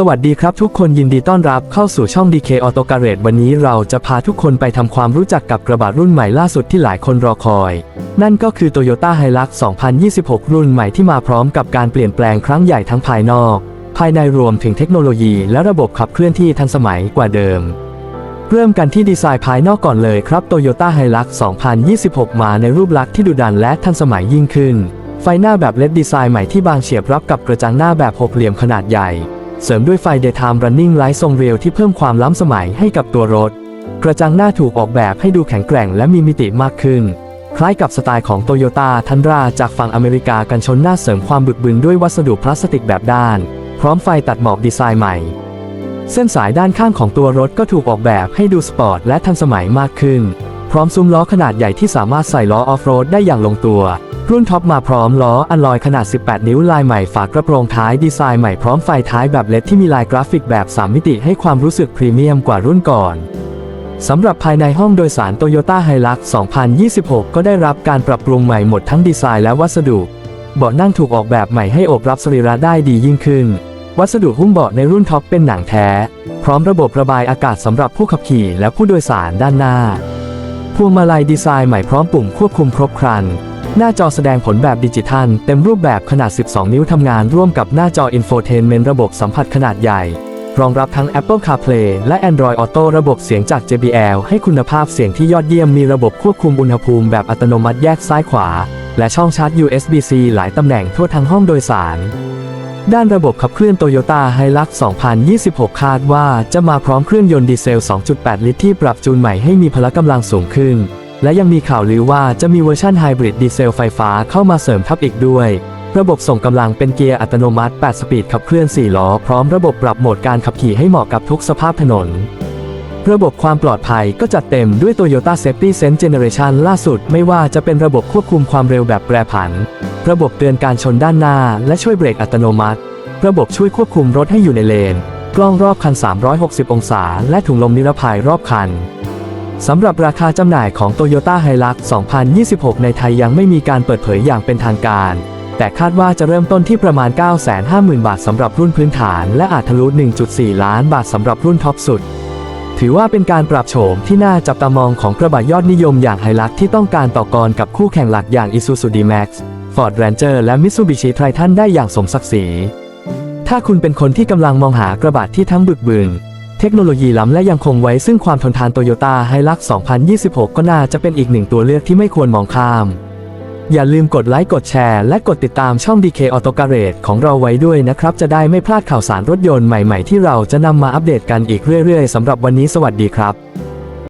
สวัสดีครับทุกคนยินดีต้อนรับเข้าสู่ช่อง DK Auto Garage วันนี้เราจะพาทุกคนไปทำความรู้จักกับกระบะรุ่นใหม่ล่าสุดที่หลายคนรอคอย นั่นก็คือ Toyota Hilux 2026 รุ่นใหม่ที่มาพร้อมกับการเปลี่ยนแปลงครั้งใหญ่ทั้งภายนอก ภายในรวมถึงเทคโนโลยีและระบบขับเคลื่อนที่ทันสมัยกว่าเดิม เริ่มกันที่ดีไซน์ภายนอกก่อนเลยครับ Toyota Hilux 2026 มาในรูปลักษณ์ที่ดุดันและทันสมัยยิ่งขึ้น ไฟหน้าแบบเลดดีไซน์ใหม่ที่บางเฉียบรับกับกระจังหน้าแบบหกเหลี่ยมขนาดใหญ่ เสริมด้วยไฟ Daytime Running Light ทรงเรียวที่เพิ่มความล้ำสมัยให้กับตัวรถ กระจังหน้าถูกออกแบบให้ดูแข็งแกร่งและมีมิติมากขึ้น คล้ายกับสไตล์ของโตโยต้าทันราจากฝั่งอเมริกากันชนหน้าเสริมความบึกบึนด้วยวัสดุพลาสติกแบบด้าน พร้อมไฟตัดหมอกดีไซน์ใหม่ เส้นสายด้านข้างของตัวรถก็ถูกออกแบบให้ดูสปอร์ตและทันสมัยมากขึ้น พร้อมซุ้มล้อขนาดใหญ่ที่สามารถใส่ล้อออฟโรดได้อย่างลงตัว รุ่นท็อปมาพร้อมล้ออัลลอยขนาด 18 นิ้วลายใหม่ฝากระโปรงท้ายดีไซน์ใหม่พร้อมไฟท้ายแบบเลดที่มีลายกราฟิกแบบ 3 มิติให้ความรู้สึกพรีเมียมกว่ารุ่นก่อนสำหรับภายในห้องโดยสาร Toyota Hilux 2026 ก็ได้รับการปรับปรุงใหม่หมดทั้งดีไซน์และวัสดุ เบาะนั่งถูกออกแบบใหม่ให้อบรับสรีระได้ดียิ่งขึ้น วัสดุหุ้มเบาะในรุ่นท็อปเป็นหนังแท้ พร้อมระบบระบายอากาศสำหรับผู้ขับขี่และผู้โดยสารด้านหน้าพวงมาลัยดีไซน์ใหม่พร้อมปุ่มควบคุมครบครัน หน้าจอแสดงผลแบบดิจิทัล เต็มรูปแบบขนาด 12 นิ้วทำงานร่วมกับหน้าจอ Infotainment ระบบสัมผัสขนาดใหญ่ รองรับทั้ง Apple CarPlay และ Android Auto ระบบเสียงจาก JBL ให้คุณภาพเสียงที่ยอดเยี่ยมมีระบบควบคุมอุณหภูมิแบบอัตโนมัติแยกซ้ายขวา และช่องชาร์จ USB-C หลายตำแหน่งทั่วทั้งห้องโดยสารด้านระบบขับเคลื่อน Toyota Hilux 2026 คาดว่าจะมาพร้อมเครื่องยนต์ดีเซล 2.8 ลิตรที่ปรับจูนใหม่ให้มีพละกำลังสูงขึ้น และยังมีข่าวลือว่าจะมีเวอร์ชันไฮบริดดีเซลไฟฟ้าเข้ามาเสริมทับอีกด้วย ระบบส่งกำลังเป็นเกียร์อัตโนมัติ 8 สปีดขับเคลื่อน 4 ล้อ พร้อมระบบปรับโหมดการขับขี่ให้เหมาะกับทุกสภาพถนน ระบบความปลอดภัยก็จัดเต็มด้วย Toyota Safety Sense Generation ล่าสุดไม่ว่าจะเป็นระบบควบคุมความเร็วแบบแปรผัน ระบบเตือนการชนด้านหน้า และช่วยเบรกอัตโนมัติ ระบบช่วยควบคุมรถให้อยู่ในเลน กล้องรอบคัน 360 องศา และถุงลมนิรภัยรอบคัน สำหรับราคาจำหน่ายของ Toyota Hilux 2026 ในไทยยังไม่มีการเปิดเผยอย่างเป็นทางการ แต่คาดว่าจะเริ่มต้นที่ประมาณ 950,000 บาทสำหรับรุ่นพื้นฐาน และอาจทะลุ 1.4 ล้านบาทสำหรับรุ่นท็อปสุด ถือว่าเป็นการปรับโฉมที่น่าจับตามองของกระบะยอดนิยมอย่างไฮลักที่ต้องการต่อกรกับคู่แข่งหลักอย่าง Isuzu D-Max Ford Ranger และ Mitsubishi Triton ได้อย่างสมศักดิ์ศรี ถ้าคุณเป็นคนที่กำลังมองหากระบะที่ทั้งบึกบึน เทคโนโลยีล้ำและยังคงไว้ซึ่งความทนทานโตโยต้าไฮลัก2026 ก็น่าจะเป็นอีกหนึ่งตัวเลือกที่ไม่ควรมองข้าม อย่าลืมกดไลค์กดแชร์และกดติดตามช่อง DK Auto Garage ของเราไว้ด้วยนะครับ จะได้ไม่พลาดข่าวสารรถยนต์ใหม่ๆ ที่เราจะนำมาอัปเดตกันอีกเรื่อยๆสำหรับวันนี้สวัสดีครับ